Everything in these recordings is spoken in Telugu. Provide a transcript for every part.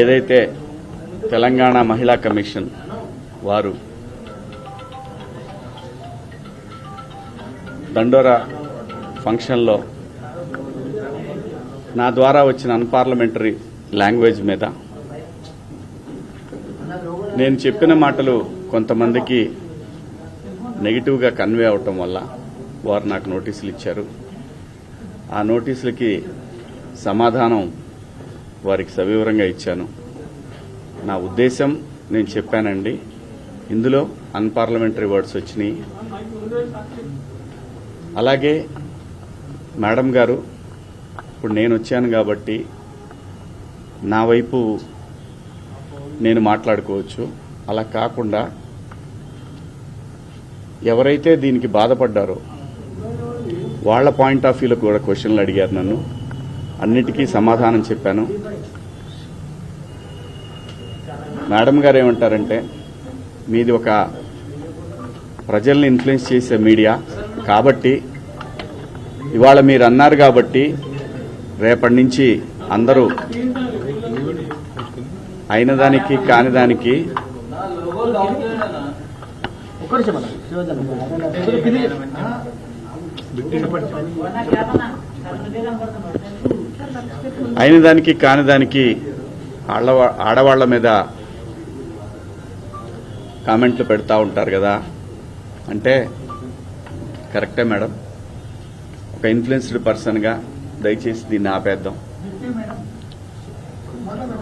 ఏదైతే తెలంగాణ మహిళా కమిషన్ వారు దండోరా ఫంక్షన్లో నా ద్వారా వచ్చిన అన్పార్లమెంటరీ లాంగ్వేజ్ మీద నేను చెప్పిన మాటలు కొంతమందికి నెగిటివ్గా కన్వే అవటం వల్ల వారు నాకు నోటీసులు ఇచ్చారు. ఆ నోటీసులకి సమాధానం వారికి సవివరంగా ఇచ్చాను. నా ఉద్దేశం నేను చెప్పానండి. ఇందులో అన్పార్లమెంటరీ వర్డ్స్ వచ్చినాయి. అలాగే మేడం గారు ఇప్పుడు నేను వచ్చాను కాబట్టి నా వైపు నేను మాట్లాడుకోవచ్చు. అలా కాకుండా ఎవరైతే దీనికి బాధపడ్డారో వాళ్ళ పాయింట్ ఆఫ్ వ్యూలో కూడా క్వశ్చన్లు అడిగారు నన్ను. అన్నిటికీ సమాధానం చెప్పాను. మేడం గారు ఏమంటారంటే మీది ఒక ప్రజల్ని ఇన్ఫ్లుయెన్స్ చేసే మీడియా కాబట్టి ఇవాళ మీరు అన్నారు కాబట్టి రేపటి నుంచి అందరూ అయిన దానికి కాని దానికి అయిన దానికి కాని దానికి ఆడవా ఆడవాళ్ళ మీద కామెంట్లు పెడతా ఉంటారు కదా. అంటే కరెక్టే మేడం. ఒక ఇన్ఫ్లుయెన్స్డ్ పర్సన్గా దయచేసి దీన్ని ఆపేద్దాం.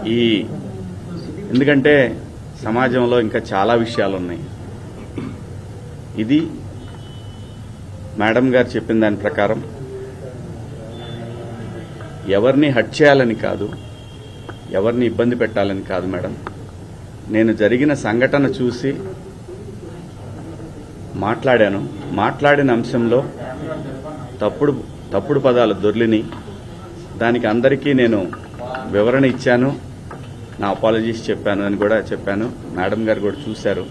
ఈ ఎందుకంటే సమాజంలో ఇంకా చాలా విషయాలు ఉన్నాయి ఇది మేడం గారు చెప్పిన దాని ప్రకారం ఎవరిని హట్ చేయాలని కాదు ఎవరిని ఇబ్బంది పెట్టాలని కాదు మేడం. నేను జరిగిన సంఘటన చూసి మాట్లాడాను. మాట్లాడిన అంశంలో తప్పుడు తప్పుడు పదాలు దొర్లిని. దానికి అందరికీ నేను వివరణ ఇచ్చాను. నా అపాలజీస్ చెప్పాను అని కూడా చెప్పాను. మేడం గారు కూడా చూశారు.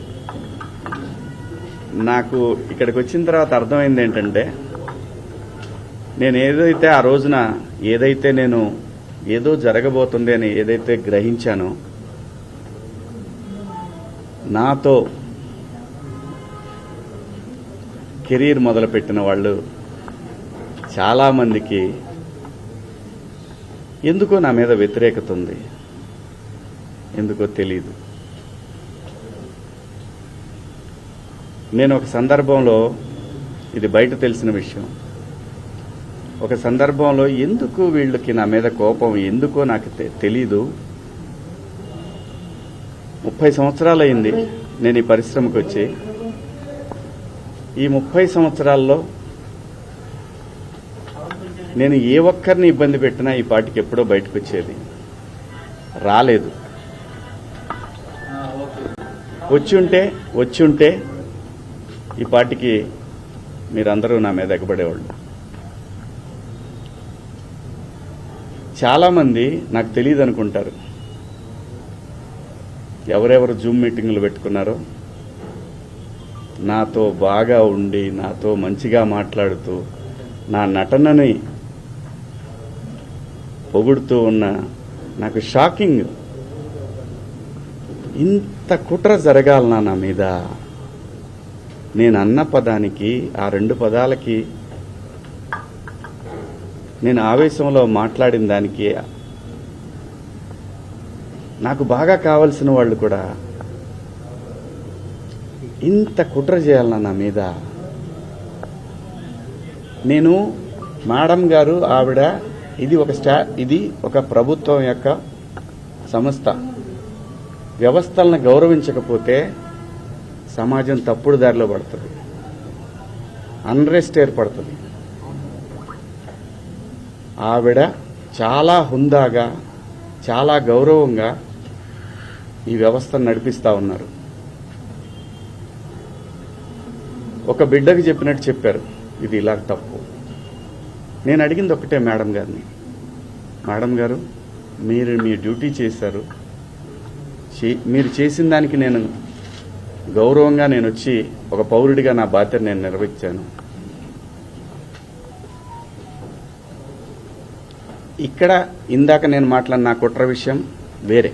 నాకు ఇక్కడికి వచ్చిన తర్వాత అర్థమైంది ఏంటంటే నేను ఏదైతే ఆ రోజున ఏదైతే నేను ఏదో జరగబోతుంది అని ఏదైతే గ్రహించానో నాతో కెరీర్ మొదలుపెట్టిన వాళ్ళు చాలామందికి ఎందుకో నా మీద వ్యతిరేకత ఉంది. ఎందుకో తెలియదు నేను ఒక సందర్భంలో ఇది బయట తెలిసిన విషయం. ఒక సందర్భంలో ఎందుకు వీళ్ళకి నా మీద కోపం ఎందుకో నాకు తె- తెలీదు. ముప్పై సంవత్సరాలైంది నేను ఈ పరిశ్రమకు వచ్చి ఈ ముప్పై సంవత్సరాల్లో నేను ఏ ఒక్కరిని ఇబ్బంది పెట్టినా ఈ పాటికి ఎప్పుడో బయటకు వచ్చేది రాలేదు. వచ్చి ఉంటే వచ్చి ఉంటే ఈ పాటికి మీరందరూ నా మీద ఎగబడేవాళ్ళు. చాలామంది నాకు తెలియదు అనుకుంటారు. ఎవరెవరు జూమ్ మీటింగ్లు పెట్టుకున్నారో నాతో బాగా ఉండి నాతో మంచిగా మాట్లాడుతూ నా నటనని పొగుడుతూ ఉన్న నాకు షాకింగ్. ఇంత కుట్ర జరగాలనా నా మీద. నేను అన్న పదానికి ఆ రెండు పదాలకి నేను ఆవేశంలో మాట్లాడిన దానికి నాకు బాగా కావలసిన వాళ్ళు కూడా ఇంత కుట్ర చేయాలన్నా నా మీద. నేను మేడం గారు ఆవిడ ఇది ఒక స్టా ఇది ఒక ప్రభుత్వం యొక్క సంస్థ. వ్యవస్థలను గౌరవించకపోతే సమాజం తప్పుడు దారిలో పడుతుంది. అన్రెస్ట్ ఏర్పడుతుంది. ఆవిడ చాలా హుందాగా చాలా గౌరవంగా ఈ వ్యవస్థను నడిపిస్తా ఉన్నారు. ఒక బిడ్డకి చెప్పినట్టు చెప్పారు ఇది ఇలా తప్పు. నేను అడిగింది ఒకటే మేడం గారిని. మేడం గారు మీరు మీ డ్యూటీ చేశారు. చే- మీరు చేసిన దానికి నేను గౌరవంగా నేను వచ్చి ఒక పౌరుడిగా నా బాధ్యత నేను నిర్వహించాను. ఇక్కడ ఇందాక నేను మాట్లాడిన నా కుట్ర విషయం వేరే.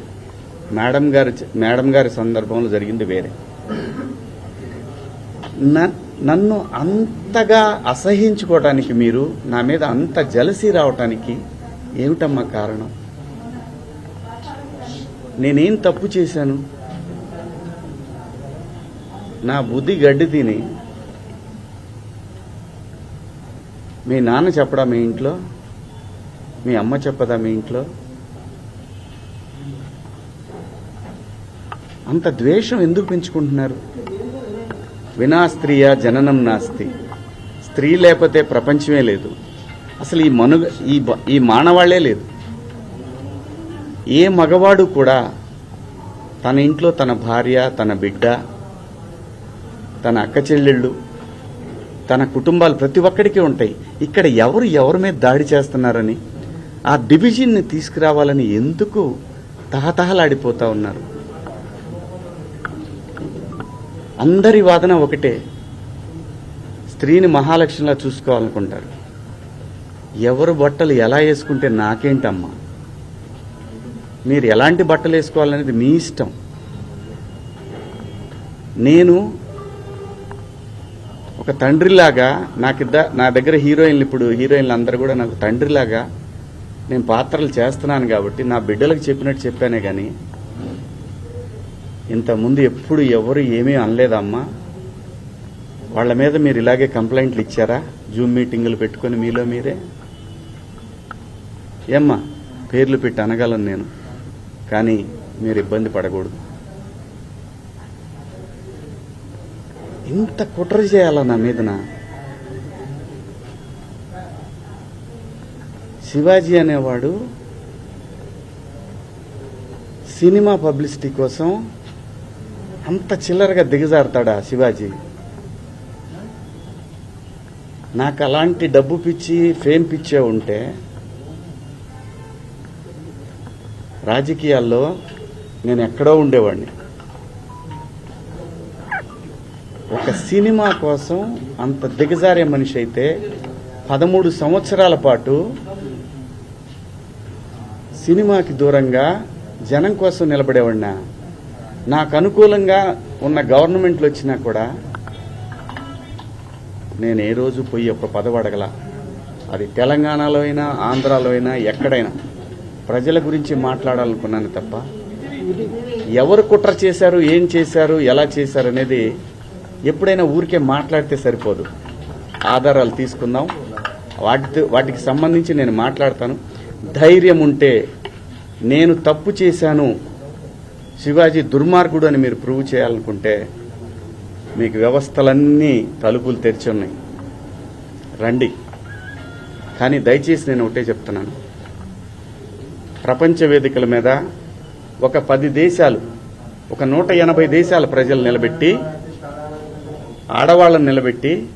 మేడం గారి మేడం గారి సందర్భంలో జరిగింది వేరే. నన్ను అంతగా అసహించుకోవటానికి మీరు నా మీద అంత జలసి రావటానికి ఏమిటమ్మా కారణం? నేనేం తప్పు చేశాను? నా బుద్ధి గడ్డి తిని మీ నాన్న చెప్పడా మీ ఇంట్లో? మీ అమ్మ చెప్పదా మీ ఇంట్లో? అంత ద్వేషం ఎందుకు పెంచుకుంటున్నారు? వినా స్త్రీయ జననం నాస్తి. స్త్రీ లేకపోతే ప్రపంచమే లేదు. అసలు ఈ మనుగ ఈ ఈ మానవాళ్ళే లేదు. ఏ మగవాడు కూడా తన ఇంట్లో తన భార్య తన బిడ్డ తన అక్క చెల్లెళ్ళు తన కుటుంబాలు ప్రతి ఒక్కడికి ఉంటాయి. ఇక్కడ ఎవరు ఎవరి మీద దాడి చేస్తున్నారని? ఆ డివిజన్ని తీసుకురావాలని ఎందుకు తహతహలాడిపోతా ఉన్నారు? అందరి వాదన ఒకటే. స్త్రీని మహాలక్ష్మిలా చూసుకోవాలనుకుంటారు. ఎవరు బట్టలు ఎలా వేసుకుంటే నాకేంటమ్మా? మీరు ఎలాంటి బట్టలు వేసుకోవాలనేది మీ ఇష్టం. నేను ఒక తండ్రిలాగా నాకిద్ద నా దగ్గర హీరోయిన్లు ఇప్పుడు హీరోయిన్లు అందరూ కూడా నాకు తండ్రిలాగా నేను పాత్రలు చేస్తున్నాను కాబట్టి నా బిడ్డలకు చెప్పినట్టు చెప్పానే కానీ ఇంతకుముందు ఎప్పుడు ఎవరు ఏమీ అనలేదమ్మా. వాళ్ళ మీద మీరు ఇలాగే కంప్లైంట్లు ఇచ్చారా? జూమ్ మీటింగులు పెట్టుకొని మీలో మీరే? ఏమ్మా పేర్లు పెట్టి అనగలను నేను కానీ మీరు ఇబ్బంది పడకూడదు. ఇంత కుట్ర చేయాలా నా మీదన? శివాజీ అనేవాడు సినిమా పబ్లిసిటీ కోసం అంత చిల్లరగా దిగజారుతాడా శివాజీ. నాకు అలాంటి డబ్బు పిచ్చి ఫేమ్ పిచ్చే ఉంటే రాజకీయాల్లో నేను ఎక్కడో ఉండేవాడిని. ఒక సినిమా కోసం అంత దిగజారే మనిషి అయితే పదమూడు సంవత్సరాల పాటు సినిమాకి దూరంగా జనం కోసం నిలబడేవాడినా. నాకు అనుకూలంగా ఉన్న గవర్నమెంట్లు వచ్చినా కూడా నేను ఏ రోజు పోయి ఒక పదవి అడగల. అది తెలంగాణలో అయినా ఆంధ్రాలో అయినా ఎక్కడైనా. ప్రజల గురించి మాట్లాడాలనుకున్నాను తప్ప ఎవరు కుట్ర చేశారు ఏం చేశారు ఎలా చేశారు అనేది ఎప్పుడైనా ఊరికే మాట్లాడితే సరిపోదు. ఆధారాలు తీసుకుందాం. వాటి వాటికి సంబంధించి నేను మాట్లాడతాను. ధైర్యం ఉంటే నేను తప్పు చేశాను శివాజీ దుర్మార్గుడు అని మీరు ప్రూవ్ చేయాలనుకుంటే మీకు వ్యవస్థలన్నీ తలుపులు తెరిచి ఉన్నాయి. రండి. కానీ దయచేసి నేను ఒకటే చెప్తున్నాను. ప్రపంచ వేదికల మీద ఒక పది దేశాలు ఒక నూట ఎనభై దేశాల ప్రజలు నిలబెట్టి ఆడవాళ్ళని నిలబెట్టి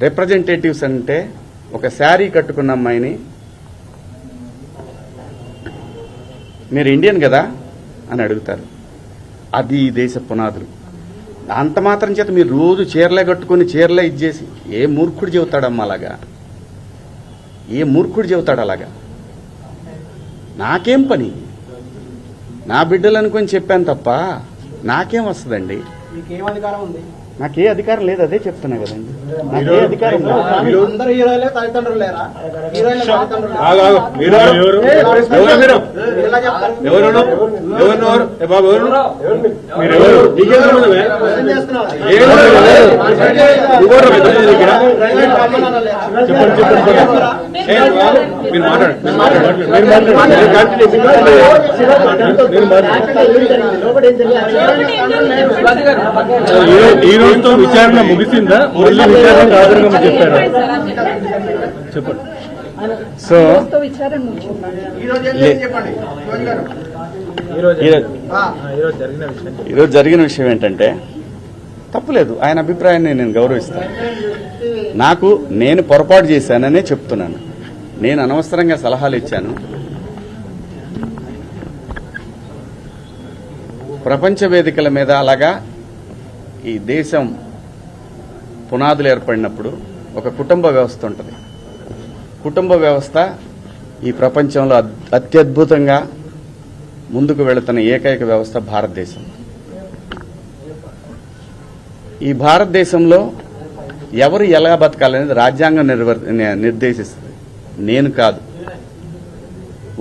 రిప్రజెంటేటివ్స్ అంటే ఒక శారీ కట్టుకున్న అమ్మాయిని మీరు ఇండియన్ కదా? అని అడుగుతారు. అది ఈ దేశ పునాదులు. అంత మాత్రం చేత మీరు రోజు చీరలే కట్టుకొని చీరలే ఇచ్చేసి ఏ మూర్ఖుడు చెబుతాడమ్మా అలాగా? ఏ మూర్ఖుడు చెబుతాడు అలాగా? నాకేం పని? నా బిడ్డలు అనుకొని చెప్పాను తప్ప నాకేం వస్తుందండి? మీకు ఏం అధికారం నాకే అధికారం లేదు అదే చెప్తున్నా కదండి నాకే అధికారం? ఏ, నీకేం బాబు, మీరు మాట్లాడండి రోజుతో విచారణ ముగిసిందా? మళ్ళీ విచారణ హాజరుగా చెప్పారా? చెప్పండి. సో ఈరోజు జరిగిన విషయం ఏంటంటే తప్పులేదు. ఆయన అభిప్రాయాన్ని నేను గౌరవిస్తాను. నాకు నేను పొరపాటు చేశాననే చెప్తున్నాను. నేను అనవసరంగా సలహాలు ఇచ్చాను. ప్రపంచ వేదికల మీద అలాగా ఈ దేశం పునాదులు ఏర్పడినప్పుడు ఒక కుటుంబ వ్యవస్థ ఉంటుంది. కుటుంబ వ్యవస్థ ఈ ప్రపంచంలో అత్యద్భుతంగా ముందుకు వెళుతున్న ఏకైక వ్యవస్థ భారతదేశం. ఈ భారతదేశంలో ఎవరు ఎలా బతకాలనేది రాజ్యాంగం నిర్వర్ నిర్దేశిస్తుంది. నేను కాదు.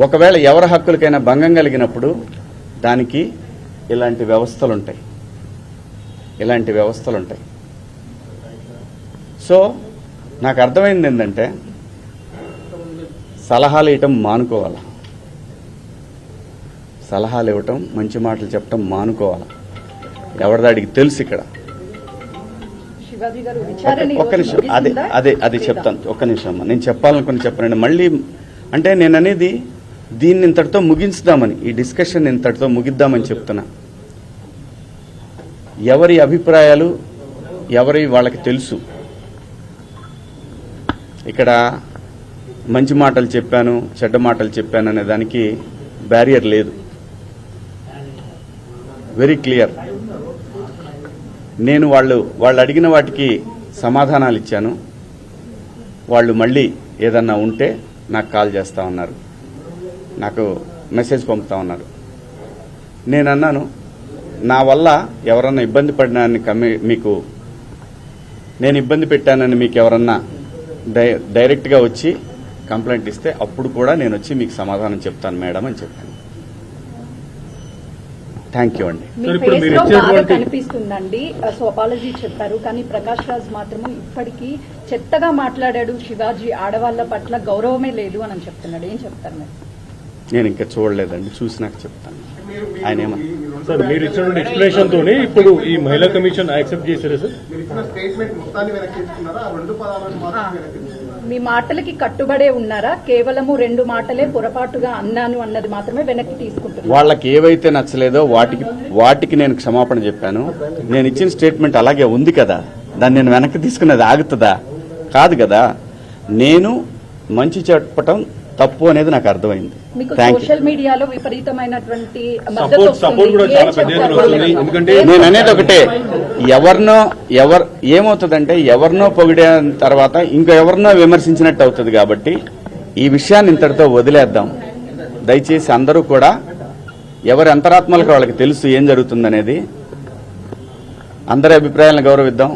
ఒకవేళ ఎవరి హక్కులకైనా భంగం కలిగినప్పుడు దానికి ఇలాంటి వ్యవస్థలు ఉంటాయి ఇలాంటి వ్యవస్థలు ఉంటాయి సో నాకు అర్థమైంది ఏంటంటే సలహాలు ఇవ్వటం మానుకోవాలి? సలహాలు ఇవ్వటం మంచి మాటలు చెప్పటం మానుకోవాలి? ఎవరిదాడికి తెలుసు ఇక్కడ. ఒక్క- నిమిషం. అదే? అదే అది చెప్తాను. ఒక్క నిమిషం అమ్మా. నేను చెప్పాలనుకుని చెప్పనండి. మళ్ళీ అంటే నేను అనేది దీన్ని ఇంతటితో ముగించుదామని ఈ డిస్కషన్ ఇంతటితో ముగిద్దామని చెప్తున్నా. ఎవరి అభిప్రాయాలు ఎవరి వాళ్ళకి తెలుసు. ఇక్కడ మంచి మాటలు చెప్పాను చెడ్డ మాటలు చెప్పాను అనే దానికి బ్యారియర్ లేదు. వెరీ క్లియర్ నేను వాళ్ళు వాళ్ళు అడిగిన వాటికి సమాధానాలు ఇచ్చాను. వాళ్ళు మళ్ళీ ఏదన్నా ఉంటే నాకు కాల్ చేస్తా ఉన్నారు. నాకు మెసేజ్ పంపుతా ఉన్నారు. నేను అన్నాను నా వల్ల ఎవరన్నా ఇబ్బంది పడినాన్ని కమ్మి మీకు నేను ఇబ్బంది పెట్టానని మీకు ఎవరన్నా డై డైరెక్ట్గా వచ్చి కంప్లైంట్ ఇస్తే అప్పుడు కూడా నేను వచ్చి మీకు సమాధానం చెప్తాను మేడం అని చెప్పాను. థ్యాంక్ యూ అండి. మీ సార్, ఇప్పుడు ఫేస్ మీరు లో బాధ ఇచ్చేటువంటి- కనిపిస్తుందండి సో అపాలజీ చెప్పారు. కానీ ప్రకాష్ రాజ్ మాత్రము ఇప్పటికీ చెత్తగా మాట్లాడాడు శివాజీ. ఆడవాళ్ళ పట్ల గౌరవమే లేదు అని చెప్తున్నాడు. ఏం చెప్తారు నేను ఇంకా చూడలేదండి. చూసినాక చెప్తాను. ఆయన ఏమన్నా సార్ మీరు ఇచ్చినటువంటి ఎక్స్ప్లెనేషన్ తోనే ఇప్పుడు ఈ మహిళా కమిషన్ యాక్సెప్ట్ చేశారా సార్? మీరు ఇచ్చిన స్టేట్మెంట్ మొత్తాన్ని వెనక్కి తీసుకున్నారా? ఆ రెండు పదాలను మాత్రం వెనక్కి తీసుకున్నారా? మీ మాటలకి కట్టుబడే ఉన్నారా? కేవలము రెండు మాటలే పొరపాటుగా అన్నాను అన్నది మాత్రమే వెనక్కి తీసుకుంటున్నారు వాళ్ళకి ఏవైతే నచ్చలేదో వాటికి వాటికి నేను క్షమాపణ చెప్పాను. నేను ఇచ్చిన స్టేట్మెంట్ అలాగే ఉంది కదా. దాన్ని నేను వెనక్కి తీసుకున్నది ఆగుతుందా? కాదు కదా. నేను మంచి చెప్పటం తప్పు అనేది నాకు అర్థమైంది. మీకు థ్యాంక్ యూ సోషల్ మీడియాలో విపరీతమైన సపోర్ట్ సపోర్ట్ కూడా చాలా పెద్ద ఎత్తున వస్తుంది. ఎందుకంటే నేను అనేది ఒకటే. ఎవరినో ఎవరు ఏమవుతుందంటే ఎవరినో పొగిడే తర్వాత ఇంకో ఎవరినో విమర్శించినట్టు అవుతుంది కాబట్టి ఈ విషయాన్ని ఇంతటితో వదిలేద్దాం. దయచేసి అందరూ కూడా ఎవరి అంతరాత్మలకు వాళ్ళకి తెలుసు ఏం జరుగుతుందనేది. అందరి అభిప్రాయాలను గౌరవిద్దాం.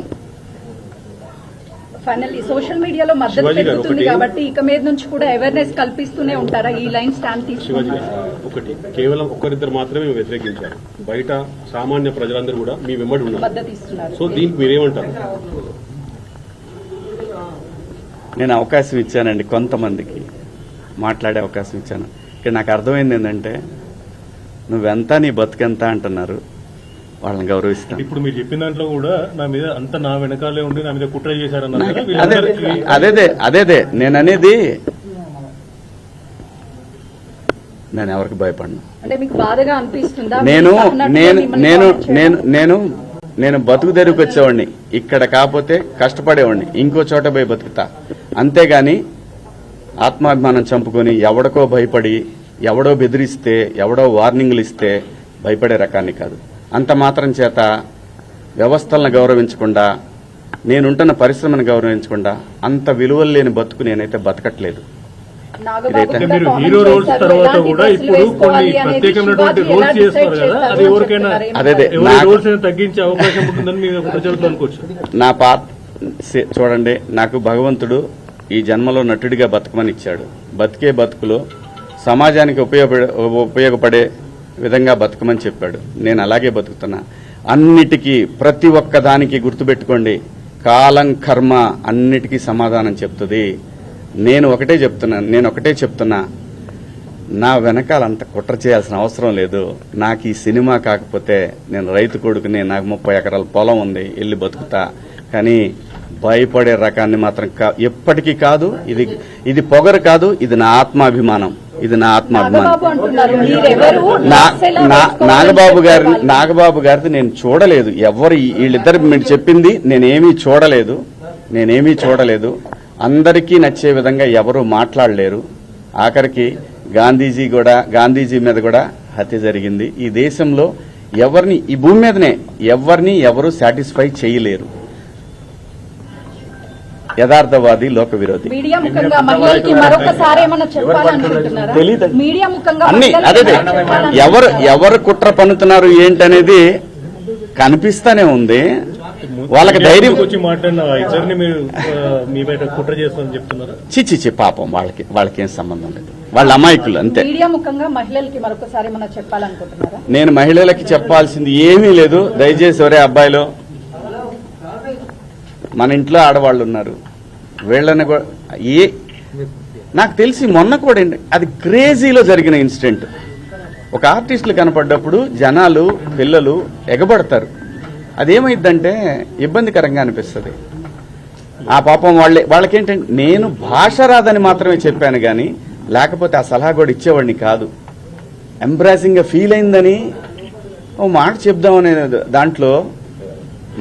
ఫైనల్లీ సోషల్ మీడియాలో మద్దతు పెరుగుతుంది కాబట్టి ఇక మీద నుంచి కూడా అవేర్నెస్ కల్పిస్తూనే ఉంటారా? ఈ లైన్ స్టాండ్ తీసుకుంటారా ఒకటి. కేవలం ఒక్కరిద్దరు మాత్రమే మేము వ్యతిరేకించారు. బయట సామాన్య ప్రజలందరూ కూడా మీ వెంబడి ఉన్నారు. సో దీనికి మీరేమంటారు? నేను అవకాశం ఇచ్చానండి కొంతమందికి. మాట్లాడే అవకాశం ఇచ్చాను. ఇక్కడ నాకు అర్థమైంది ఏంటంటే నువ్వెంత నీ బతుకెంత అంటున్నారు. వాళ్ళని గౌరవిస్తాను ఇప్పుడు మీరు చెప్పిన దాంట్లో కూడా నా మీద అంత నా వెనకాలే ఉండి నా మీద కుట్ర చేశారన్నారు వీళ్ళందరికీ అదేదే అదేదే నేను అనేది నేను ఎవరికి భయపడను. అంటే మీకు బాధగా అనిపిస్తుందా? నేను నేను నేను? నేను నేను నేను బతుకు తెరువుకి వచ్చేవాడిని. ఇక్కడ కాకపోతే కష్టపడేవాడిని. ఇంకో చోట పోయి బతుకుతా. అంతేగాని ఆత్మాభిమానం చంపుకొని ఎవడికో భయపడి ఎవడో బెదిరిస్తే ఎవడో వార్నింగ్లు ఇస్తే భయపడే రకాన్ని కాదు. అంత మాత్రం చేత వ్యవస్థలను గౌరవించకుండా నేనుంటున్న పరిశ్రమను గౌరవించకుండా అంత విలువలు లేని బతుకు నేనైతే బతకట్లేదు మీరు హీరో రోల్స్. తర్వాత కూడా ఇప్పుడు కొన్ని ప్రత్యేకమైనటువంటి రోల్స్ కదా అది చేస్తారు ఎవరికైనా అని చెప్తున్నారు. అదేదే. ఎవరి నాకు- రోల్స్ తగ్గించే అవకాశం ఉంటుందని మీరు ప్రజలతో అనుకోవచ్చు నా పాత చూడండి నాకు భగవంతుడు ఈ జన్మలో నటుడిగా బతకమని ఇచ్చాడు బతికే బతుకులో సమాజానికి ఉపయోగపడే ఉపయోగపడే విధంగా బతకమని చెప్పాడు. నేను అలాగే బతుకుతున్నా. అన్నిటికీ ప్రతి ఒక్క దానికి గుర్తుపెట్టుకోండి. కాలం కర్మ అన్నిటికీ సమాధానం చెప్తుంది. నేను ఒకటే చెప్తున్నాను నేను ఒకటే చెప్తున్నా. నా వెనకాల అంత కుట్ర చేయాల్సిన అవసరం లేదు. నాకు ఈ సినిమా కాకపోతే నేను రైతు కొడుకుని నాకు ముప్పై ఎకరాల పొలం ఉంది వెళ్ళి బతుకుతా. కానీ భయపడే రకాన్ని మాత్రం కా- ఎప్పటికీ కాదు. ఇది ఇది పొగరు కాదు. ఇది నా ఆత్మాభిమానం. ఇది నా ఆత్మాభిమానం. నాగబాబు గారి. నాగబాబు గారిది నేను చూడలేదు. ఎవరు వీళ్ళిద్దరు మీరు చెప్పింది నేనేమీ చూడలేదు. నేనేమీ చూడలేదు. అందరికీ నచ్చే విధంగా ఎవరు మాట్లాడలేరు. ఆఖరికి గాంధీజీ కూడా గాంధీజీ మీద కూడా హత్య జరిగింది. ఈ దేశంలో ఎవరిని ఈ భూమి మీదనే ఎవరిని ఎవరు సాటిస్ఫై చేయలేరు. యథార్థవాది లోక విరోధి మీడియా ముఖంగా మహిళలకి మరొకసారి ఏమన్నా చెప్పాలనుకుంటున్నారా? తెలీదండి. మీడియా ముఖంగా అన్ని అదే? ఎవరు ఎవరు కుట్ర పన్నుతున్నారు ఏంటనేది కనిపిస్తానే ఉంది. వాళ్ళకి ధైర్యం చిచ్చి చి పాపం వాళ్ళకి వాళ్ళకి ఏం సంబంధం లేదు. వాళ్ళ అమాయకులు అంతే. మీడియా ముఖంగా మహిళలకి మరొకసారి ఏమన్నా చెప్పాలనుకుంటున్నారా? నేను మహిళలకి చెప్పాల్సింది ఏమీ లేదు. దయచేసి ఒరే అబ్బాయిలు మన ఇంట్లో ఆడవాళ్ళు ఉన్నారు. వీళ్ళని కూడా ఏ నాకు తెలిసి మొన్న కూడా అది క్రేజీలో జరిగిన ఇన్సిడెంట్. ఒక ఆర్టిస్టులు కనపడ్డప్పుడు జనాలు పిల్లలు ఎగబడతారు. అదేమైందంటే ఇబ్బందికరంగా అనిపిస్తుంది. ఆ పాపం వాళ్ళే వాళ్ళకేంటంటే నేను భాష రాదని మాత్రమే చెప్పాను కానీ లేకపోతే ఆ సలహా కూడా ఇచ్చేవాడిని కాదు. ఎంబ్రాసింగ్గా ఫీల్ అయిందని ఓ మాట చెప్దామనే దాంట్లో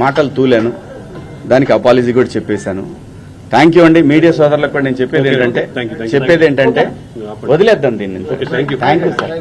మాటలు తూలాను. దానికి అపాలజీ కూడా చెప్పేశాను థ్యాంక్ యూ అండి మీడియా సోదరులకు కూడా నేను చెప్పేది ఏంటంటే. చెప్పేది ఏంటంటే. వదిలేద్దాం దీన్ని. Thank you sir